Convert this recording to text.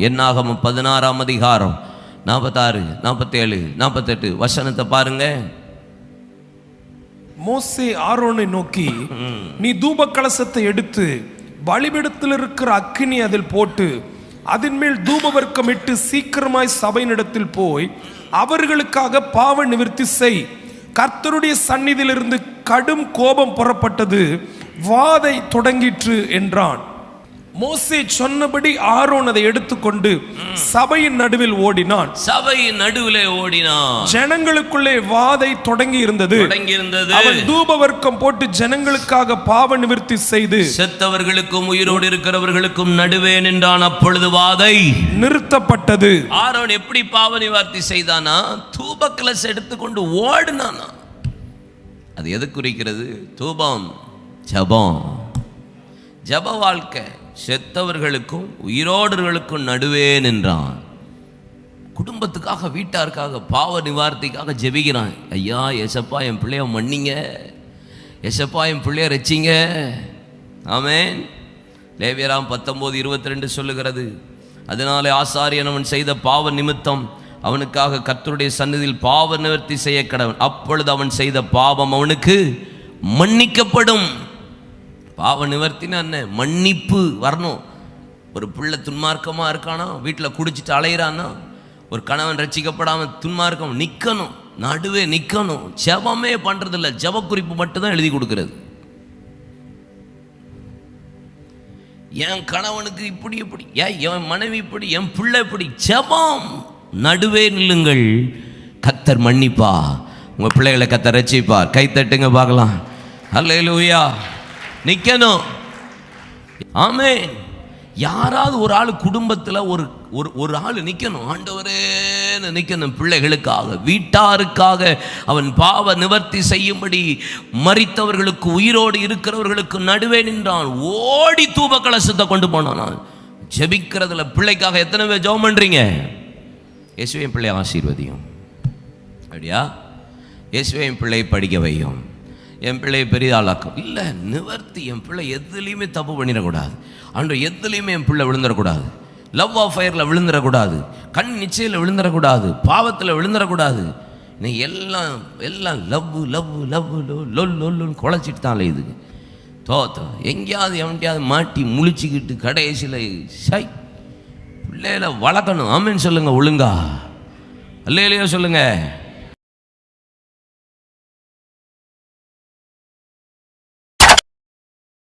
என்னாகமம் பதினாறாம் அதிகாரம் நாற்பத்தாறு நாற்பத்தேழு நாற்பத்தெட்டு வசனத்தை பாருங்க. மோசே ஆரோனை நோக்கி நீ தூப கலசத்தை எடுத்து பலிபீடத்தில் இருக்கிற அக்கினி அதில் போட்டு அதன் மேல் தூப வர்க்கமிட்டு சீக்கிரமாய் சபையினிடத்தில் போய் அவர்களுக்காக பாவ நிவர்த்தி செய். கர்த்தருடைய சந்நிதியிலிருந்து கடும் கோபம் புறப்பட்டது. வாதை தொடங்கிற்று என்றான். மோசே சொன்னபடி ஆரோன் அதை எடுத்துக்கொண்டு சபையின் நடுவில் ஓடினான். சபையின் நடுவிலே ஓடினான். ஜனங்களுக்குள்ளே வாதை தொடங்கி இருந்தது. தொடங்கியிருந்தது அவன் தூப வர்க்கம் போட்டு ஜனங்களுக்காக பாவ நிவர்த்தி செய்து செத்தவர்களுக்கும் உயிரோடு இருக்கிறவர்களுக்கும் நடுவே நின்றான். அப்பொழுது வாதை நிறுத்தப்பட்டது. ஆரோன் எப்படி பாவ நிவார்த்தி செய்தானா? தூப கிளஸ் எடுத்துக்கொண்டு ஓடினானா? அது எது குறிக்கிறது? தூபம் ஜபம். ஜப வாழ்க்கை. செத்தவர்களுக்கும் உயிரோடர்களுக்கும் நடுவே நின்றான். குடும்பத்துக்காக வீட்டாருக்காக பாவ நிவார்த்திக்காக ஜெபிக்கிறான். ஐயா எசப்பா என் பிள்ளைய மன்னிங்க. எசப்பா என் பிள்ளைய ரச்சிங்க ஆமேன். லேவியராம் பத்தொம்போது இருபத்தி ரெண்டு சொல்லுகிறது. அதனாலே ஆசாரியன் அவன் செய்த பாவ நிமித்தம் அவனுக்காக கர்த்தருடைய சன்னதியில் பாவ நிவர்த்தி செய்ய கடவன் அப்பொழுது அவன் செய்த பாவம் அவனுக்கு மன்னிக்கப்படும். பாவ நிவர்த்தினா என்ன? மன்னிப்பு வரணும். ஒரு பிள்ளை துன்மார்க்கமாக இருக்கானா? வீட்டில் குடிச்சிட்டு அலையிறானா? ஒரு கணவன் ரசிக்கப்படாமல் துன்மார்க்கம் நிற்கணும் நடுவே நிற்கணும் ஜெபமே பண்ணுறதில்ல ஜெப குறிப்பு மட்டும்தான் எழுதி கொடுக்கறது. என் கணவனுக்கு இப்படி இப்படி. ஏன் என் மனைவி இப்படி என் பிள்ளை இப்படி. ஜெபம். நடுவே நில்லுங்கள். கத்தர் மன்னிப்பா. உங்கள் பிள்ளைகளை கத்தர் ரசிப்பார் கை தட்டுங்க பார்க்கலாம். அல்லேலூயா நிற்கணும் ஆமே யாராவது ஒரு ஆள் குடும்பத்தில் ஒரு ஒரு ஒரு ஆள் நிற்கணும் ஆண்டவரேன்னு நிற்கணும் பிள்ளைகளுக்காக வீட்டாருக்காக. அவன் பாவ நிவர்த்தி செய்யும்படி மறித்தவர்களுக்கு உயிரோடு இருக்கிறவர்களுக்கு நடுவே நின்றான். ஓடி தூப கலசத்தை கொண்டு போனான் ஜபிக்கிறதுல பிள்ளைக்காக எத்தனை பேர் ஜெபம் பண்ணுறீங்க இயேசுவையும் பிள்ளை ஆசீர்வதியும். அப்படியா? இயேசுவையும் பிள்ளை படிக்க வையும். என் பிள்ளையை பெரிதாளாக்கும். இல்லை நிவர்த்தி என் பிள்ளை எதுலேயுமே தப்பு பண்ணிடக்கூடாது. அன்று எதுலேயுமே என் பிள்ளை விழுந்துடக்கூடாது. லவ் ஆஃப் ஃபயரில் விழுந்துடக்கூடாது. கண் நிச்சயில் விழுந்துடக்கூடாது. பாவத்தில் விழுந்துடக்கூடாது. நீ எல்லாம் எல்லாம் லவ் லவ் லவ் லொல் லொல்லுன்னு குழச்சிட்டு தான் இது தோத்தோ எங்கேயாவது எவன்கிட்டயாவது மாட்டி முழிச்சிக்கிட்டு கடைசியில் சை பிள்ளையில வளர்க்கணும். ஆமின்னு சொல்லுங்கள் ஒழுங்கா. அல்லையிலையோ சொல்லுங்கள்